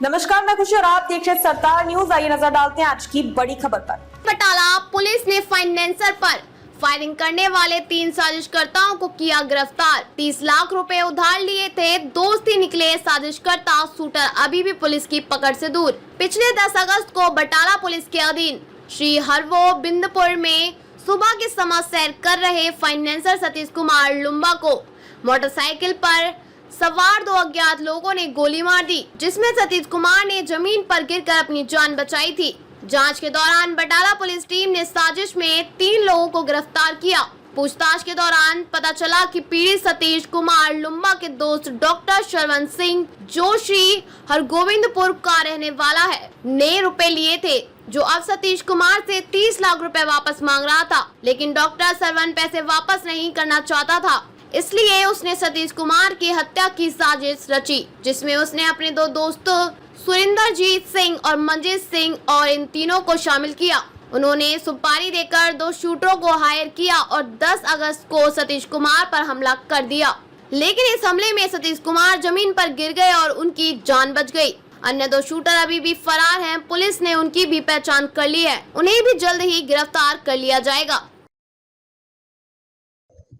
नमस्कार, मैं खुशी और आप देख रहे सरदार न्यूज़। आइए नज़र डालते हैं आज की बड़ी खबर पर। बटाला, पुलिस ने फाइनेंसर पर फायरिंग करने वाले तीन साजिशकर्ताओं को किया गिरफ़्तार। 30 लाख रुपए उधार लिए थे, दोस्ती निकले साजिशकर्ता शूटर अभी भी पुलिस की पकड़ से दूर। पिछले 10 अगस्त को बटाला पुलिस के अधीन श्री हरवो बिंदपुर में सुबह के समय सैर कर रहे फाइनेंसर सतीश कुमार लुम्बा को मोटरसाइकिल पर सवार दो अज्ञात लोगों ने गोली मार दी, जिसमें सतीश कुमार ने ज़मीन पर गिरकर अपनी जान बचाई थी। जाँच के दौरान बटाला पुलिस टीम ने साजिश में तीन लोगों को गिरफ़्तार किया। पूछताछ के दौरान पता चला कि पीड़ित सतीश कुमार लुम्बा के दोस्त डॉक्टर शरवण सिंह जो श्री हरगोविंदपुर का रहने वाला है। ने रुपए लिए थे, जो अब सतीश कुमार से 30 लाख रुपए वापस मांग रहा था, लेकिन डॉक्टर सरवन पैसे वापस नहीं करना चाहता था। इसलिए उसने सतीश कुमार की हत्या की साजिश रची, जिसमें उसने अपने दो दोस्तों, सुरिंदरजीत सिंह और मंजीत सिंह और इन तीनों को शामिल किया। उन्होंने सुपारी देकर दो शूटरों को हायर किया और 10 अगस्त को सतीश कुमार पर हमला कर दिया। लेकिन इस हमले में सतीश कुमार ज़मीन पर गिर गए और उनकी जान बच गई। अन्य दो शूटर अभी भी फरार हैं, पुलिस ने उनकी भी पहचान कर ली है। उन्हें भी जल्द ही गिरफ़्तार कर लिया जाएगा।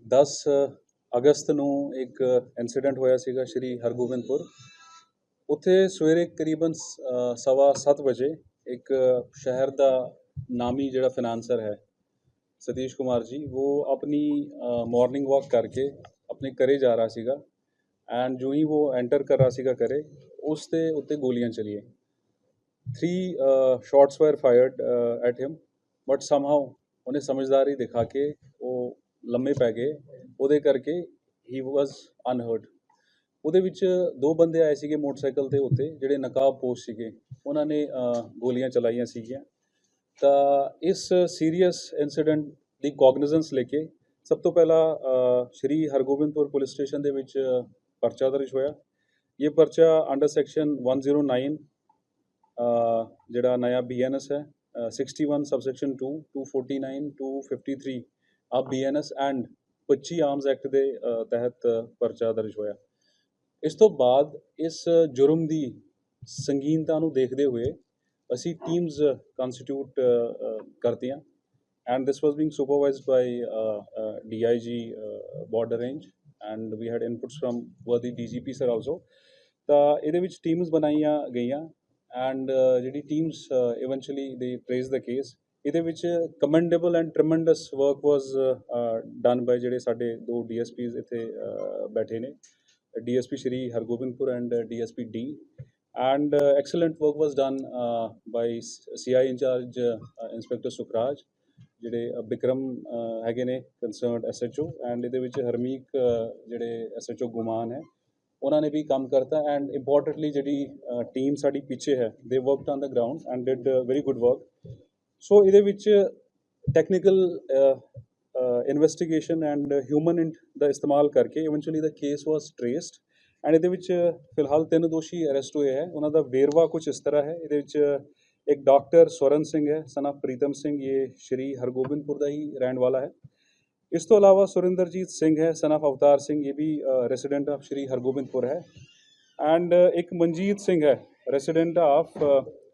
10 ਅਗਸਤ ਨੂੰ ਇੱਕ ਇਨਸੀਡੈਂਟ ਹੋਇਆ ਸੀਗਾ ਸ਼੍ਰੀ ਹਰਗੋਬਿੰਦਪੁਰ। ਉੱਥੇ ਸਵੇਰੇ ਕਰੀਬਨ ਅ, ਸਵਾ ਸੱਤ ਵਜੇ ਇੱਕ ਸ਼ਹਿਰ ਦਾ ਨਾਮੀ ਜਿਹੜਾ ਫਾਈਨਾਂਸਰ ਹੈ ਸਤੀਸ਼ ਕੁਮਾਰ ਜੀ ਉਹ ਆਪਣੀ ਮਾਰਨਿੰਗ ਵਾਕ ਕਰਕੇ ਆਪਣੇ ਘਰੇ ਜਾ ਰਿਹਾ ਸੀਗਾ ਐਂਡ ਜੋ ਹੀ ਉਹ ਐਂਟਰ ਕਰ ਰਿਹਾ ਸੀਗਾ ਘਰੇ ਉਸ ਦੇ ਉੱਤੇ ਗੋਲੀਆਂ ਚਲੀਏ three shots were fired at him but somehow ਉਹਨੇ ਸਮਝਦਾਰੀ ਦਿਖਾ ਕੇ ਉਹ ਲੰਮੇ ਪੈ ਗਏ ਉਹਦੇ ਕਰਕੇ ਹੀ ਵਾਸ ਅਨਹਰਡ ਉਹਦੇ ਵਿੱਚ ਦੋ ਬੰਦੇ ਆਏ ਸੀਗੇ ਮੋਟਰਸਾਈਕਲ ਤੇ ਉੱਤੇ ਜਿਹੜੇ ਨਕਾਬ ਪੋਸ਼ ਸੀਗੇ। ਉਹਨਾਂ ਨੇ ਗੋਲੀਆਂ ਚਲਾਈਆਂ ਸੀਗੀਆਂ। ਤਾਂ ਇਸ ਸੀਰੀਅਸ ਇਨਸੀਡੈਂਟ ਦੀ ਕੋਗਨੀਜ਼ੈਂਸ ਲੈ ਕੇ ਸਭ ਤੋਂ ਪਹਿਲਾਂ ਸ਼੍ਰੀ ਹਰਗੋਬਿੰਦਪੁਰ ਪੁਲਿਸ ਸਟੇਸ਼ਨ ਦੇ ਵਿੱਚ ਪਰਚਾ ਦਰਜ ਹੋਇਆ। ਇਹ ਪਰਚਾ ਅੰਡਰ ਸੈਕਸ਼ਨ 109 ਅ, ਜਿਹੜਾ ਨया ਬੀਐਨਐਸ ਹੈ ਅ, 61 ਸਬਸੈਕਸ਼ਨ 2 249 253 ਆ ਬੀਐਨਐਸ ਐਂਡ 25 ਆਰਮਸ ਐਕਟ ਦੇ ਤਹਿਤ ਪਰਚਾ ਦਰਜ ਹੋਇਆ। ਇਸ ਤੋਂ ਬਾਅਦ ਇਸ ਜੁਰਮ ਦੀ ਸੰਗੀਨਤਾ ਨੂੰ ਦੇਖਦੇ ਹੋਏ ਅਸੀਂ ਟੀਮਸ ਕੰਸਟੀਟਿਊਟ ਕਰਤੀਆਂ। And this was being supervised by uh, uh, range and we had inputs we had inputs from worthy DGP sir also ਤਾਂ ਇਹਦੇ ਵਿੱਚ ਟੀਮਸ ਬਣਾਈਆਂ ਗਈਆਂ ਐਂਡ ਜਿਹੜੀ teams eventually they trace the case ਇਹਦੇ ਵਿੱਚ commendable and tremendous work was done by ਜਿਹੜੇ ਸਾਡੇ ਦੋ ਡੀਐਸਪੀਜ਼ ਇੱਥੇ ਬੈਠੇ ਨੇ। DSP Shri Hargobindpur and DSP D and excellent work was done by CI incharge inspector Sukhraj ਜਿਹੜੇ uh, ਬਿਕਰਮ uh, ਹੈਗੇ ਨੇ ਕੰਸਰਨਡ ਐਸਐਚਓ ਐਂਡ ਇਹਦੇ ਵਿੱਚ ਹਰਮੀਕ ਅ, uh, ਜਿਹੜੇ ਐਸਐਚਓ ਗੁਮਾਨ ਹੈ ਉਹਨਾਂ ਨੇ ਵੀ ਕੰਮ ਕਰਤਾ। ਐਂਡ ਇੰਪੋਰਟੈਂਟਲੀ ਜਿਹੜੀ ਟੀਮ ਸਾਡੀ ਪਿੱਛੇ ਹੈ they worked on the ground and did very good work so ਇਹਦੇ ਵਿੱਚ ਟੈਕਨੀਕਲ ਇਨਵੈਸਟੀਗੇਸ਼ਨ ਐਂਡ ਹਿਊਮਨ ਦਾ ਇਸਤੇਮਾਲ ਕਰਕੇ eventually the case was traced and ਇਹਦੇ ਵਿੱਚ ਫਿਲਹਾਲ ਤਿੰਨ ਦੋਸ਼ੀ ਅਰੈਸਟ ਹੋਏ ਹੈ। ਉਹਨਾਂ ਦਾ ਵੇਰਵਾ ਕੁਝ ਇਸ ਤਰ੍ਹਾਂ ਹੈ। ਇਹਦੇ ਵਿੱਚ ਇੱਕ ਡਾਕਟਰ ਸਵਰਨ ਸਿੰਘ ਹੈ, ਸਨ of ਪ੍ਰੀਤਮ ਸਿੰਘ, ਇਹ ਸ਼੍ਰੀ ਹਰਗੋਬਿੰਦਪੁਰ ਦਾ ਹੀ ਰਹਿਣ ਵਾਲਾ ਹੈ। ਇਸ ਤੋਂ ਇਲਾਵਾ ਸੁਰਿੰਦਰਜੀਤ ਸਿੰਘ ਹੈ, ਸਨ ਆਫ ਅਵਤਾਰ ਸਿੰਘ, ਇਹ ਵੀ ਰੈਜ਼ੀਡੈਂਟ ਆਫ ਸ਼੍ਰੀ ਹਰਗੋਬਿੰਦਪੁਰ ਹੈ। ਐਂਡ ਇੱਕ ਮਨਜੀਤ ਸਿੰਘ ਹੈ resident of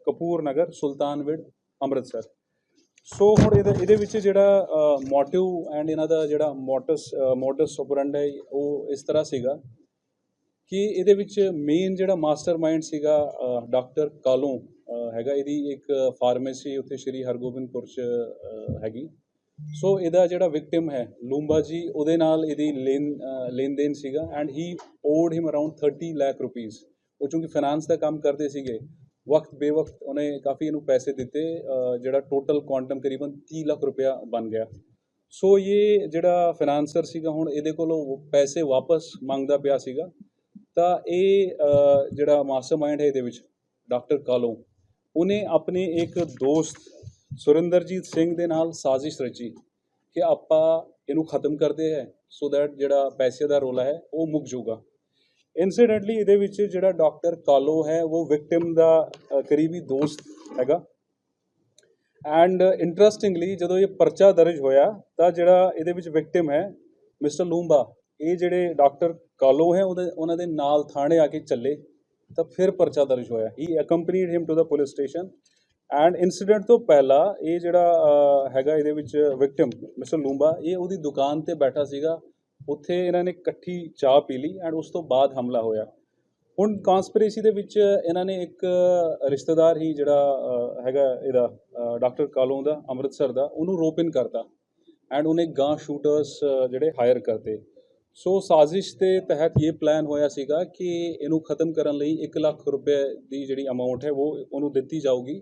Kapoor Nagar Sultanwind Amritsar. So ਹੁਣ ਇਹਦੇ ਇਹਦੇ ਵਿੱਚ ਜਿਹੜਾ ਮੋਟਿਵ ਐਂਡ ਇਹਨਾਂ ਦਾ ਜਿਹੜਾ ਮੋਟਸ ਮੋਟਸ ਓਪਰੈਂਡ ਹੈ ਉਹ ਇਸ ਤਰ੍ਹਾਂ ਸੀਗਾ ਕਿ ਇਹਦੇ ਵਿੱਚ ਮੇਨ ਜਿਹੜਾ ਮਾਸਟਰਮਾਈਂਡ ਸੀਗਾ ਡਾਕਟਰ ਕਾਲੋਂ ਹੈਗਾ। ਇਹਦੀ ਇੱਕ ਫਾਰਮੇਸੀ ਉੱਥੇ ਸ਼੍ਰੀ ਹਰਗੋਬਿੰਦਪੁਰ ਚ ਹੈਗੀ। ਸੋ ਇਹਦਾ ਜਿਹੜਾ ਵਿਕਟਿਮ ਹੈ ਲੂੰਬਾ ਜੀ ਉਹਦੇ ਨਾਲ ਇਹਦੀ ਲੈਣ ਅ, ਲੈਣ ਦੇਣ ਸੀਗਾ। And he owed him around 30 lakh rupees ਉਹ ਚੂੰਕਿ ਫਾਈਨਾਂਸ ਦਾ ਕੰਮ ਕਰਦੇ ਸੀਗੇ। ਵਕਤ ਬੇਵਕਤ ਉਹਨੇ ਕਾਫੀ ਇਹਨੂੰ ਪੈਸੇ ਦਿੱਤੇ ਜਿਹੜਾ ਟੋਟਲ ਕੁਆਂਟਮ ਕਰੀਬਨ 30 ਲੱਖ ਰੁਪਇਆ ਬਣ ਗਿਆ। ਸੋ ਇਹ ਜਿਹੜਾ ਫਾਈਨਾਂਸਰ ਸੀਗਾ ਹੁਣ ਇਹਦੇ ਕੋਲੋਂ ਪੈਸੇ ਵਾਪਸ ਮੰਗਦਾ ਪਿਆ ਸੀਗਾ। ਤਾਂ ਇਹ ਅ, ਜਿਹੜਾ ਮਾਸਟਰਮਾਈਂਡ ਹੈ ਇਹਦੇ ਵਿੱਚ ਡਾਕਟਰ ਕਾਲੋ ਉਹਨੇ ਆਪਣੇ ਇੱਕ ਦੋਸਤ ਸੁਰਿੰਦਰਜੀਤ ਸਿੰਘ ਦੇ ਨਾਲ ਸਾਜ਼ਿਸ਼ ਰਚੀ ਕਿ ਆਪਾਂ ਇਹਨੂੰ ਖਤਮ ਕਰਦੇ ਹੈ ਸੋ ਦੈਟ ਜਿਹੜਾ ਪੈਸੇ ਦਾ ਰੋਲਾ ਹੈ ਉਹ ਮੁੱਕ ਜਾਊਗਾ। ਇਨਸੀਡੈਂਟਲੀ ਇਹਦੇ ਵਿੱਚ ਜਿਹੜਾ ਡਾਕਟਰ ਕਾਲੋ ਹੈ, ਉਹ ਵਿਕਟਿਮ ਦਾ ਕਰੀਬੀ ਦੋਸਤ ਹੈਗਾ। ਐਂਡ ਇੰਟਰਸਟਿੰਗਲੀ ਜਦੋਂ ਇਹ ਪਰਚਾ ਦਰਜ ਹੋਇਆ, ਤਾਂ ਜਿਹੜਾ ਇਹਦੇ ਵਿੱਚ ਵਿਕਟਿਮ ਹੈ, ਮਿਸਟਰ ਲੂੰਬਾ, ਇਹ ਜਿਹੜੇ ਡਾਕਟਰ ਕਾਲੋ ਹੈ, ਉਹਦੇ, ਉਹਨਾਂ ਦੇ ਨਾਲ ਥਾਣੇ ਆ ਕੇ ਚੱਲੇ, ਤਾਂ ਫਿਰ ਪਰਚਾ ਦਰਜ ਹੋਇਆ। He accompanied him to the police station and incident ਤੋਂ ਪਹਿਲਾਂ ਇਹ ਜਿਹੜਾ ਹੈਗਾ ਇਹਦੇ ਵਿੱਚ ਵਿਕਟਿਮ ਮਿਸਟਰ ਲੂੰਬਾ, ਇਹ ਉਹਦੀ ਦੁਕਾਨ ਤੇ ਬੈਠਾ ਸੀਗਾ ਉੱਥੇ ਇਹਨਾਂ ਨੇ ਇਕੱਠੀ ਚਾਹ ਪੀ ਲਈ ਐਂਡ ਉਸ ਤੋਂ ਬਾਅਦ ਹਮਲਾ ਹੋਇਆ। ਹੁਣ ਕਨਸਪੀਰੇਸੀ ਦੇ ਵਿੱਚ ਇਹਨਾਂ ਨੇ ਇੱਕ ਰਿਸ਼ਤੇਦਾਰ ਹੀ ਜਿਹੜਾ ਹੈਗਾ ਇਹਦਾ ਡਾਕਟਰ ਕਾਲੋਂ ਦਾ, ਅੰਮ੍ਰਿਤਸਰ ਦਾ, ਉਹਨੂੰ ਰੋਪਿਨ ਕਰਤਾ ਐਂਡ ਉਹਨੇ ਗਾਂ ਸ਼ੂਟਰਸ ਜਿਹੜੇ ਹਾਇਰ ਕਰਤੇ। ਸੋ ਸਾਜ਼ਿਸ਼ ਦੇ ਤਹਿਤ ਇਹ ਪਲਾਨ ਹੋਇਆ ਸੀਗਾ ਕਿ ਇਹਨੂੰ ਖਤਮ ਕਰਨ ਲਈ 1 ਲੱਖ ਰੁਪਏ ਦੀ ਜਿਹੜੀ ਅਮਾਉਂਟ ਹੈ, ਉਹ ਉਹਨੂੰ ਦਿੱਤੀ ਜਾਊਗੀ।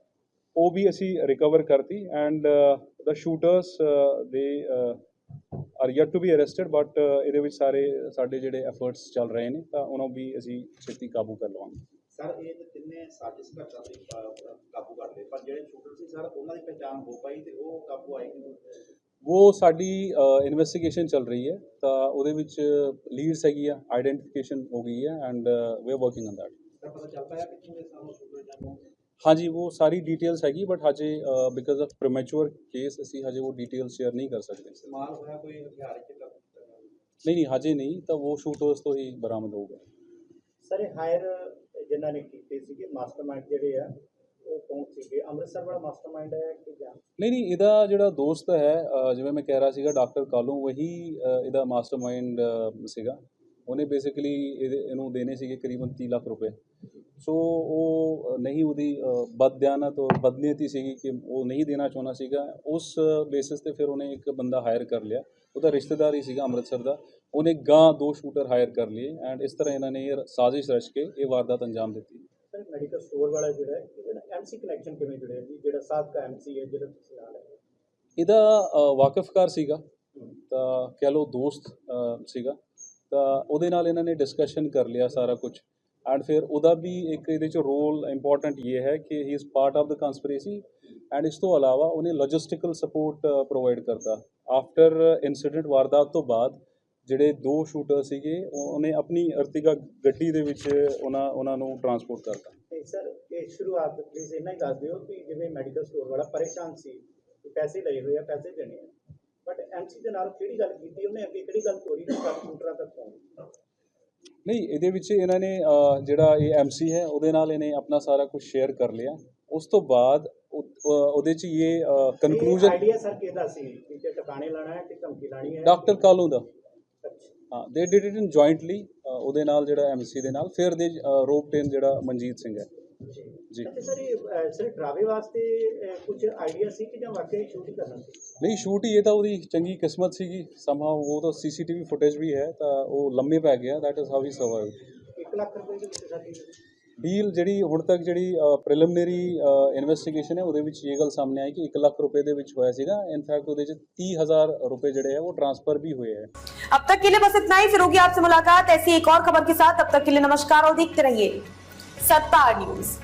ਉਹ ਵੀ ਅਸੀਂ ਰਿਕਵਰ ਕਰਤੀ and the shooters they are yet to be arrested but ਇਹਦੇ ਵਿੱਚ ਸਾਰੇ ਸਾਡੇ ਜਿਹੜੇ ਐਫਰਟਸ ਚੱਲ ਰਹੇ ਨੇ ਤਾਂ ਉਹਨਾਂ ਵੀ ਅਸੀਂ ਛੇਤੀ ਕਾਬੂ ਕਰ ਲਵਾਂਗੇ। ਸਰ ਇਹ ਤੇ ਤਿੰਨੇ ਸਾਜ਼ਿਸ਼ ਘਟਨਾ ਦੇ ਕਾਬੂ ਕਰ ਲਏ ਪਰ ਜਿਹੜੇ ਸ਼ੂਟਰ ਸੀ ਸਰ ਉਹਨਾਂ ਦੀ ਪਛਾਣ ਹੋ ਪਾਈ ਤੇ ਉਹ ਕਾਬੂ ਆਏ ਕਿ ਉਹ ਸਾਡੀ ਇਨਵੈਸਟੀਗੇਸ਼ਨ ਚੱਲ ਰਹੀ ਹੈ ਤਾਂ ਉਹਦੇ ਵਿੱਚ ਲੀਡਸ ਹੈਗੀ ਆ ਆਈਡੈਂਟੀਫਿਕੇਸ਼ਨ ਹੋ ਗਈ ਹੈ and we are working on that sir ਪਤਾ ਚੱਲ ਪਾਇਆ ਕਿੱਥੋਂ ਦੇ ਸਾਨੂੰ ਸ਼ੂਟਰ ਜਾਂ ਹਾਂਜੀ ਉਹ ਸਾਰੀ ਡਿਟੇਲਸ ਹੈਗੀ ਬਟ ਹਜੇ ਬਿਕਾਜ਼ ਆਫ ਪ੍ਰੀਮੈਚੁਰ ਕੇਸ ਅਸੀਂ ਹਜੇ ਉਹ ਡਿਟੇਲਸ ਸ਼ੇਅਰ ਨਹੀਂ ਕਰ ਸਕਦੇ। ਇਸਤੇਮਾਲ ਹੋਇਆ ਕੋਈ ਹਥਿਆਰ ਇੱਥੇ ਕਰ ਨਹੀਂ ਨਹੀਂ ਹਜੇ ਨਹੀਂ ਤਾਂ ਉਹ ਸ਼ੂਟਰਸ ਤੋਂ ਹੀ ਬਰਾਮਦ ਹੋਊਗਾ। ਸਰ ਇਹ ਹਾਇਰ ਜਿਨ੍ਹਾਂ ਨੇ ਕੀਤੇ ਸੀਗੇ ਮਾਸਟਰਮਾਈਂਡ ਜਿਹੜੇ ਆ ਉਹ ਕੌਣ ਸੀਗੇ? ਅੰਮ੍ਰਿਤਸਰ ਵਾਲਾ ਮਾਸਟਰਮਾਈਂਡ ਹੈ ਕਿ ਜਾਂ? ਨਹੀਂ ਨਹੀਂ ਇਹਦਾ ਜਿਹੜਾ ਦੋਸਤ ਹੈ ਜਿਵੇਂ ਮੈਂ ਕਹਿ ਰਿਹਾ ਸੀਗਾ ਡਾਕਟਰ ਕਾਲੂ ਅ, ਇਹਦਾ ਮਾਸਟਰਮਾਈਂਡ ਸੀਗਾ। ਉਹਨੇ ਬੇਸਿਕਲੀ ਇਹਦੇ ਇਹਨੂੰ ਦੇਣੇ ਸੀਗੇ ਕਰੀਬਨ 30 ਲੱਖ ਰੁਪਏ। ਸੋ ਉਹ ਨਹੀਂ ਉਹਦੀ ਬਦਦਿਆਨਤ ਔਰ ਬਦਨੀਅਤੀ ਸੀਗੀ ਕਿ ਉਹ ਨਹੀਂ ਦੇਣਾ ਚਾਹੁੰਦਾ ਸੀਗਾ। ਉਸ ਬੇਸਿਸ ਤੇ ਫਿਰ ਉਹਨੇ ਇੱਕ ਬੰਦਾ ਹਾਇਰ ਕਰ ਲਿਆ। ਉਹਦਾ ਰਿਸ਼ਤੇਦਾਰ ਹੀ ਸੀਗਾ ਅੰਮ੍ਰਿਤਸਰ ਦਾ। ਉਹਨੇ ਗਾਂ ਦੋ ਸ਼ੂਟਰ ਹਾਇਰ ਕਰ ਲਏ ਐਂਡ ਇਸ ਤਰ੍ਹਾਂ ਇਹਨਾਂ ਨੇ ਇਹ ਸਾਜ਼ਿਸ਼ ਰਚ ਕੇ ਇਹ ਵਾਰਦਾਤ ਅੰਜਾਮ ਦਿੱਤੀ। ਸਰ ਮੈਡੀਕਲ ਸਟੋਰ ਵਾਲਾ ਜਿਹੜਾ ਹੈ ਇਹਦਾ ਐਮਸੀ ਕਨੈਕਸ਼ਨ ਕਿਵੇਂ ਜੁੜਿਆ ਜੀ? ਜਿਹੜਾ ਸਾਬਕਾ ਐਮਸੀ ਹੈ ਜਿਹੜਾ ਤੁਸੀਂ ਨਾਲ ਹੈ। ਇਹਦਾ ਵਾਕਿਫਕਾਰ ਸੀਗਾ। ਤਾਂ ਕਹਿ ਲਓ ਦੋਸਤ ਸੀਗਾ। ਤਾਂ ਉਹਦੇ ਨਾਲ ਇਹਨਾਂ ਨੇ ਡਿਸਕਸ਼ਨ ਕਰ ਲਿਆ ਸਾਰਾ ਕੁਝ ਐਂਡ ਫਿਰ ਉਹਦਾ ਵੀ ਇੱਕ ਇਹਦੇ ਚ ਰੋਲ ਇੰਪੋਰਟੈਂਟ ਇਹ ਹੈ ਕਿ he is part of the conspiracy and ਇਸ ਤੋਂ ਇਲਾਵਾ ਉਹਨੇ ਲੌਜਿਸਟੀਕਲ ਸਪੋਰਟ ਪ੍ਰੋਵਾਈਡ ਕਰਤਾ। ਆਫਟਰ ਇਨਸੀਡੈਂਟ ਵਾਰਦਾਤ ਤੋਂ ਬਾਅਦ ਜਿਹੜੇ ਦੋ ਸ਼ੂਟਰ ਸੀਗੇ ਉਹਨੇ ਆਪਣੀ ਅਰਤਿਗਾ ਗੱਡੀ ਦੇ ਵਿੱਚ ਉਹਨਾਂ ਉਹਨਾਂ ਨੂੰ ਟਰਾਂਸਪੋਰਟ ਕਰਤਾ। ਸਰ, ਇਹ ਸ਼ੁਰੂਆਤ ਪਲੀਜ਼ ਇੰਨਾ ਹੀ ਦੱਸ ਦਿਓ ਕਿ ਜਿਵੇਂ ਮੈਡੀਕਲ ਸਟੋਰ ਵਾਲਾ ਪਰੇਸ਼ਾਨ ਸੀ ਪੈਸੇ ਲਏ ਹੋਏ ਆ, ਪੈਸੇ ਦੇਣੇ ਆ। ਬਟ ਐਮਸੀ ਦੇ ਨਾਲ ਕਿਹੜੀ ਗੱਲ ਕੀਤੀ ਉਹਨੇ ਅੱਗੇ ਕਿਹੜੀ ਗੱਲ ਤੋਰੀ ਕਿ ਕੰਪਿਊਟਰਾਂ ਤੱਕ ਪਹੁੰਚ ਨਹੀਂ ਇਹਦੇ ਵਿੱਚ ਇਹਨਾਂ ਨੇ ਜਿਹੜਾ ਇਹ ਐਮਸੀ ਹੈ ਉਹਦੇ ਨਾਲ ਇਹਨੇ ਆਪਣਾ ਸਾਰਾ ਕੁਝ ਸ਼ੇਅਰ ਕਰ ਲਿਆ। ਉਸ ਤੋਂ ਬਾਅਦ ਉਹਦੇ ਚ ਇਹ ਕਨਕਲੂਜਨ ਆਈਡੀਆ ਸਰ ਕਿਹਦਾ ਸੀ? ਕਿ ਟਿਕਾਣੇ ਲਾਣਾ ਹੈ ਕਿ ਧਮਕੀ ਲਾਣੀ ਹੈ? ਡਾਕਟਰ ਕਾਲੂ ਦਾ। ਹਾਂ ਦੇ ਡਿਡ ਇਟ ਇਨ ਜੁਆਇੰਟਲੀ ਉਹਦੇ ਨਾਲ ਜਿਹੜਾ ਐਮਸੀ ਦੇ ਨਾਲ ਫਿਰ ਦੇ ਰੋਪਟੇਨ ਜਿਹੜਾ ਮਨਜੀਤ ਸਿੰਘ ਹੈ। ਜੀ ਜੀ ਅੱਛਾ ਸਰ ਇਹ ਅਹ, ਸਰ ਡਰਾਵੇ ਵਾਸਤੇ ਕੁਝ ਆਈਡੀਆ ਸੀ ਕਿ ਜਾਂ ਵਾਕਈ ਸ਼ੂਟ ਹੀ ਕਰਨਾ ਸੀ ਨਹੀਂ ਸ਼ੂਟ ਹੀ ਇਹ ਤਾਂ ਉਹਦੀ ਚੰਗੀ ਕਿਸਮਤ ਸੀਗੀ ਸਮਹਾਉ ਉਹ ਤਾਂ ਸੀਸੀਟੀਵੀ ਫੁਟੇਜ ਵੀ ਹੈ ਤਾਂ ਉਹ ਲੰਮੇ ਪੈ ਗਿਆ that is how he survive 1 lakh ਰੁਪਏ ਦੇ ਵਿੱਚ ਸਾਡੀ ਡੀਲ ਜਿਹੜੀ ਹੁਣ ਤੱਕ ਜਿਹੜੀ ਪ੍ਰੀਲਿਮਿਨਰੀ ਇਨਵੈਸਟੀਗੇਸ਼ਨ ਹੈ ਉਹਦੇ ਵਿੱਚ ਇਹ ਗੱਲ ਸਾਹਮਣੇ ਆਈ ਕਿ 1 ਲੱਖ ਰੁਪਏ ਦੇ ਵਿੱਚ ਹੋਇਆ ਸੀਗਾ ਇਨਫੈਕਟ ਉਹਦੇ ਚ 30000 ਰੁਪਏ ਜਿਹੜੇ ਆ ਉਹ ਟ੍ਰਾਂਸਫਰ ਵੀ ਹੋਏ ਹੈ अब तक के लिए बस इतना ही फिर होगी आपसे मुलाकात ऐसी एक और खबर के साथ तब तक के लिए नमस्कार और देखते रहिए सत्ता न्यूज